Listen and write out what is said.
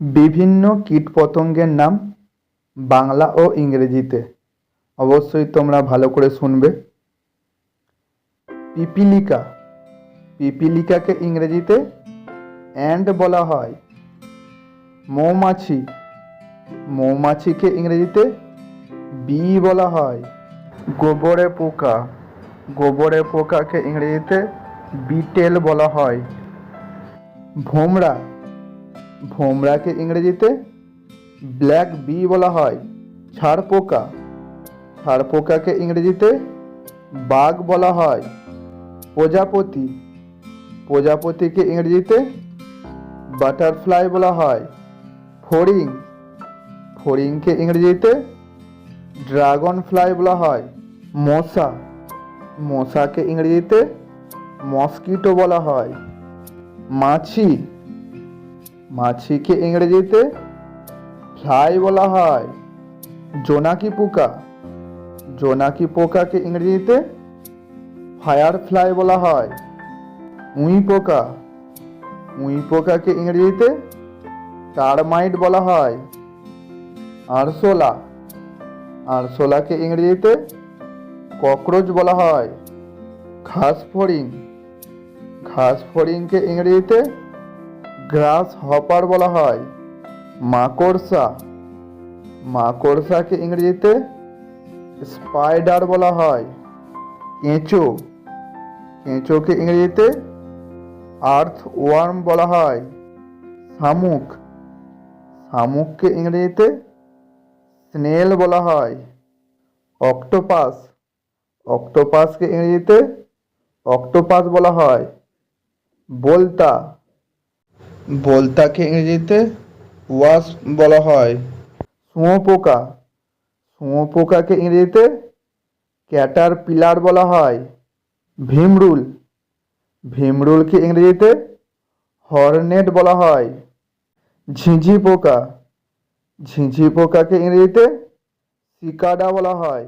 বিভিন্ন কীটপতঙ্গের নাম বাংলা ও ইংরেজিতে। অবশ্যই তোমরা ভালো করে শুনবে। পিপিলিকা। পিপিলিকাকে ইংরেজিতে অ্যান্ড বলা হয়। মৌমাছি। মৌমাছিকে ইংরেজিতে বি বলা হয়। গোবরে পোকা। গোবরে পোকাকে ইংরেজিতে বিটেল বলা হয়। ভোমরা। ভোমরাকে ইংরেজিতে ব্ল্যাক বি বলা হয় ছাড় পোকা ছাড় পোকাকে ইংরেজিতে বাঘ বলা হয়, প্রজাপতি। প্রজাপতিকে ইংরেজিতে বাটারফ্লাই বলা হয়, ফড়িং। ফড়িংকে ইংরেজিতে ড্রাগন ফ্লাই বলা হয়, মশা। মশাকে ইংরেজিতে মস্কিটো বলা হয়, মাছি। মাছিকে ইংরেজিতে ফ্লাই বলা হয়, জোনাকি পোকা। জোনাকি পোকাকে ইংরেজিতে ফায়ার ফ্লাই বলা হয়, উই পোকা। উই পোকাকে ইংরেজিতে টারমাইট বলা হয় আরশোলা আরশোলাকে ইংরেজিতে ককরোচ বলা হয় ঘাস ফড়িং ঘাস ফড়িংকে ইংরেজিতে গ্রাস হপার বলা হয়। মাকড়সা। মাকড়সাকে ইংরেজিতে স্পাইডার বলা হয়। কেঁচো। কেঁচোকে ইংরেজিতে আর্থ ওয়ার্ম বলা হয়। শামুক। শামুককে ইংরেজিতে স্নেল বলা হয়। অক্টোপাস। অক্টোপাসকে ইংরেজিতে অক্টোপাস বলা হয়। বোলতা। বোলতাকে ইংরেজিতে ওয়াস বলা হয়। শুঁয়োপোকা। শুঁয়োপোকাকে ইংরেজিতে ক্যাটার পিলার বলা হয়। ভীমরুল। ভীমরুলকে ইংরেজিতে হর্নেট বলা হয়। ঝিঁঝি পোকা ঝিঁঝি পোকাকে ইংরেজিতে সিকাডা বলা হয়।